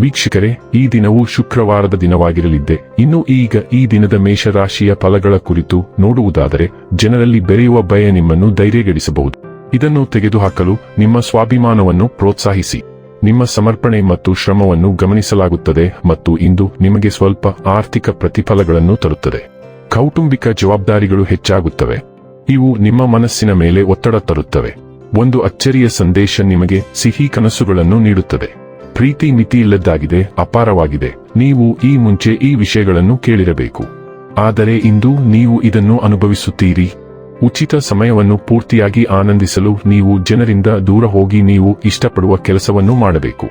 ವೀಕ್ಷಕರೇ, ಈ ದಿನವು ಶುಕ್ರವಾರದ ದಿನವಾಗಿರಲಿದ್ದೆ. ಇನ್ನು ಈಗ ಈ ದಿನದ ಮೇಷರಾಶಿಯ ಫಲಗಳ ಕುರಿತು ನೋಡುವುದಾದರೆ, ಜನರಲ್ಲಿ ಬೆರೆಯುವ ಭಯ ನಿಮ್ಮನ್ನು ಧೈರ್ಯಗೆಡಿಸಬಹುದು. ಇದನ್ನು ತೆಗೆದುಹಾಕಲು ನಿಮ್ಮ ಸ್ವಾಭಿಮಾನವನ್ನು ಪ್ರೋತ್ಸಾಹಿಸಿ. ನಿಮ್ಮ ಸಮರ್ಪಣೆ ಮತ್ತು ಶ್ರಮವನ್ನು ಗಮನಿಸಲಾಗುತ್ತದೆ ಮತ್ತು ಇಂದು ನಿಮಗೆ ಸ್ವಲ್ಪ ಆರ್ಥಿಕ ಪ್ರತಿಫಲಗಳನ್ನು ತರುತ್ತದೆ. ಕೌಟುಂಬಿಕ ಜವಾಬ್ದಾರಿಗಳು ಹೆಚ್ಚಾಗುತ್ತವೆ. ಇವು ನಿಮ್ಮ ಮನಸ್ಸಿನ ಮೇಲೆ ಒತ್ತಡ ತರುತ್ತವೆ. ಒಂದು ಅಚ್ಚರಿಯ ಸಂದೇಶ ನಿಮಗೆ ಸಿಹಿ ಕನಸುಗಳನ್ನು ನೀಡುತ್ತದೆ. ಪ್ರೀತಿ ಮಿತಿಯಿಲ್ಲದ್ದಾಗಿದೆ, ಅಪಾರವಾಗಿದೆ. ನೀವು ಈ ಮುಂಚೆ ಈ ವಿಷಯಗಳನ್ನು ಕೇಳಿರಬೇಕು. ಆದರೆ ಇಂದು ನೀವು ಇದನ್ನು ಅನುಭವಿಸುತ್ತೀರಿ. ಉಚಿತ ಸಮಯವನ್ನು ಪೂರ್ತಿಯಾಗಿ ಆನಂದಿಸಲು ನೀವು ಜನರಿಂದ ದೂರ ಹೋಗಿ ನೀವು ಇಷ್ಟಪಡುವ ಕೆಲಸವನ್ನು ಮಾಡಬೇಕು.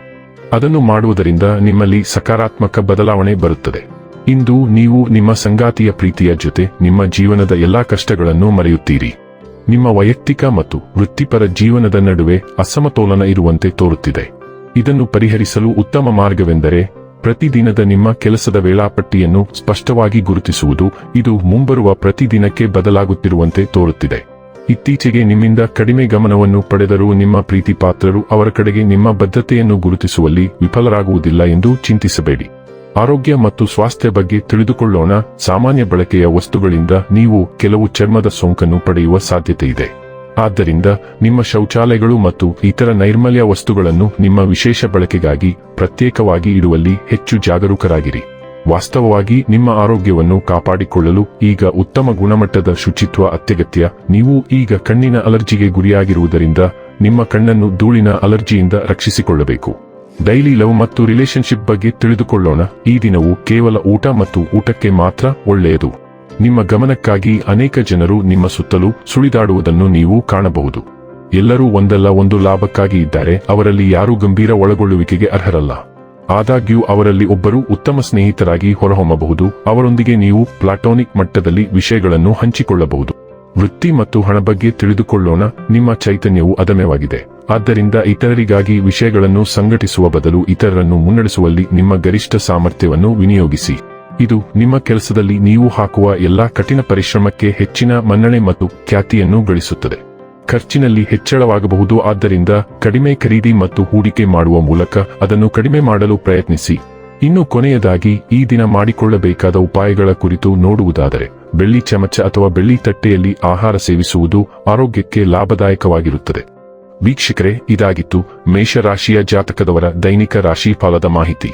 ಅದನ್ನು ಮಾಡುವುದರಿಂದ ನಿಮ್ಮಲ್ಲಿ ಸಕಾರಾತ್ಮಕ ಬದಲಾವಣೆ ಬರುತ್ತದೆ. ಇಂದು ನೀವು ನಿಮ್ಮ ಸಂಗಾತಿಯ ಪ್ರೀತಿಯ ಜೊತೆ ನಿಮ್ಮ ಜೀವನದ ಎಲ್ಲಾ ಕಷ್ಟಗಳನ್ನು ಮರೆಯುತ್ತೀರಿ. ನಿಮ್ಮ ವೈಯಕ್ತಿಕ ಮತ್ತು ವೃತ್ತಿಪರ ಜೀವನದ ನಡುವೆ ಅಸಮತೋಲನ ಇರುವಂತೆ ತೋರುತ್ತಿದೆ. ಇದನ್ನು ಪರಿಹರಿಸಲು ಉತ್ತಮ ಮಾರ್ಗವೆಂದರೆ ಪ್ರತಿದಿನದ ನಿಮ್ಮ ಕೆಲಸದ ವೇಳಾಪಟ್ಟಿಯನ್ನು ಸ್ಪಷ್ಟವಾಗಿ ಗುರುತಿಸುವುದು. ಇದು ಮುಂಬರುವ ಪ್ರತಿದಿನಕ್ಕೆ ಬದಲಾಗುತ್ತಿರುವಂತೆ ತೋರುತ್ತಿದೆ. ಇತ್ತೀಚೆಗೆ ನಿಮ್ಮಿಂದ ಕಡಿಮೆ ಗಮನವನ್ನು ಪಡೆದರೂ ನಿಮ್ಮ ಪ್ರೀತಿ ಪಾತ್ರರು ಅವರ ಕಡೆಗೆ ನಿಮ್ಮ ಬದ್ಧತೆಯನ್ನು ಗುರುತಿಸುವಲ್ಲಿ ವಿಫಲರಾಗುವುದಿಲ್ಲ ಎಂದು ಚಿಂತಿಸಬೇಡಿ. ಆರೋಗ್ಯ ಮತ್ತು ಸ್ವಾಸ್ಥ್ಯ ಬಗ್ಗೆ ತಿಳಿದುಕೊಳ್ಳೋಣ. ಸಾಮಾನ್ಯ ಬಳಕೆಯ ವಸ್ತುಗಳಿಂದ ನೀವು ಕೆಲವು ಚರ್ಮದ ಸೋಂಕನ್ನು ಪಡೆಯುವ ಸಾಧ್ಯತೆ ಇದೆ ಆದ್ದರಿಂದ ನಿಮ್ಮ ಶೌಚಾಲಯಗಳು ಮತ್ತು ಇತರ ನೈರ್ಮಲ್ಯ ವಸ್ತುಗಳನ್ನು ನಿಮ್ಮ ವಿಶೇಷ ಬಳಕೆಗಾಗಿ ಪ್ರತ್ಯೇಕವಾಗಿ ಇಡುವಲ್ಲಿ ಹೆಚ್ಚು ಜಾಗರೂಕರಾಗಿರಿ. ವಾಸ್ತವವಾಗಿ ನಿಮ್ಮ ಆರೋಗ್ಯವನ್ನು ಕಾಪಾಡಿಕೊಳ್ಳಲು ಈಗ ಉತ್ತಮ ಗುಣಮಟ್ಟದ ಶುಚಿತ್ವ ಅತ್ಯಗತ್ಯ. ನೀವು ಈಗ ಕಣ್ಣಿನ ಅಲರ್ಜಿಗೆ ಗುರಿಯಾಗಿರುವುದರಿಂದ ನಿಮ್ಮ ಕಣ್ಣನ್ನು ಧೂಳಿನ ಅಲರ್ಜಿಯಿಂದ ರಕ್ಷಿಸಿಕೊಳ್ಳಬೇಕು. ಡೈಲಿ ಲವ್ ಮತ್ತು ರಿಲೇಶನ್ಶಿಪ್ ಬಗ್ಗೆ ತಿಳಿದುಕೊಳ್ಳೋಣ. ಈ ದಿನವು ಕೇವಲ ಊಟ ಮತ್ತು ಊಟಕ್ಕೆ ಮಾತ್ರ ಒಳ್ಳೆಯದು. ನಿಮ್ಮ ಗಮನಕ್ಕಾಗಿ ಅನೇಕ ಜನರು ನಿಮ್ಮ ಸುತ್ತಲೂ ಸುಳಿದಾಡುವುದನ್ನು ನೀವು ಕಾಣಬಹುದು. ಎಲ್ಲರೂ ಒಂದಲ್ಲ ಒಂದು ಲಾಭಕ್ಕಾಗಿ ಇದ್ದಾರೆ, ಅವರಲ್ಲಿ ಯಾರೂ ಗಂಭೀರ ಒಳಗೊಳ್ಳುವಿಕೆಗೆ ಅರ್ಹರಲ್ಲ. ಆದಾಗ್ಯೂ ಅವರಲ್ಲಿ ಒಬ್ಬರು ಉತ್ತಮ ಸ್ನೇಹಿತರಾಗಿ ಹೊರಹೊಮ್ಮಬಹುದು, ಅವರೊಂದಿಗೆ ನೀವು ಪ್ಲಾಟೋನಿಕ್ ಮಟ್ಟದಲ್ಲಿ ವಿಷಯಗಳನ್ನು ಹಂಚಿಕೊಳ್ಳಬಹುದು. ವೃತ್ತಿ ಮತ್ತು ಹಣ ಬಗ್ಗೆ ತಿಳಿದುಕೊಳ್ಳೋಣ, ನಿಮ್ಮ ಚೈತನ್ಯವು ಅದಮ್ಯವಾಗಿದೆ. ಆದ್ದರಿಂದ ಇತರರಿಗಾಗಿ ವಿಷಯಗಳನ್ನು ಸಂಘಟಿಸುವ ಬದಲು ಇತರರನ್ನು ಮುನ್ನಡೆಸುವಲ್ಲಿ ನಿಮ್ಮ ಗರಿಷ್ಠ ಸಾಮರ್ಥ್ಯವನ್ನು ವಿನಿಯೋಗಿಸಿ. ಇದು ನಿಮ್ಮ ಕೆಲಸದಲ್ಲಿ ನೀವು ಹಾಕುವ ಎಲ್ಲಾ ಕಠಿಣ ಪರಿಶ್ರಮಕ್ಕೆ ಹೆಚ್ಚಿನ ಮನ್ನಣೆ ಮತ್ತು ಖ್ಯಾತಿಯನ್ನು ಗಳಿಸುತ್ತದೆ. ಖರ್ಚಿನಲ್ಲಿ ಹೆಚ್ಚಳವಾಗಬಹುದು, ಆದ್ದರಿಂದ ಕಡಿಮೆ ಖರೀದಿ ಮತ್ತು ಹೂಡಿಕೆ ಮಾಡುವ ಮೂಲಕ ಅದನ್ನು ಕಡಿಮೆ ಮಾಡಲು ಪ್ರಯತ್ನಿಸಿ. ಇನ್ನು ಕೊನೆಯದಾಗಿ, ಈ ದಿನ ಮಾಡಿಕೊಳ್ಳಬೇಕಾದ ಉಪಾಯಗಳ ಕುರಿತು ನೋಡುವುದಾದರೆ, ಬೆಳ್ಳಿ ಚಮಚ ಅಥವಾ ಬೆಳ್ಳಿ ತಟ್ಟೆಯಲ್ಲಿ ಆಹಾರ ಸೇವಿಸುವುದು ಆರೋಗ್ಯಕ್ಕೆ ಲಾಭದಾಯಕವಾಗಿರುತ್ತದೆ. ವೀಕ್ಷಕರೇ, ಇದಾಗಿತ್ತು ಮೇಷರಾಶಿಯ ಜಾತಕದವರ ದೈನಿಕ ರಾಶಿ ಫಲದ ಮಾಹಿತಿ.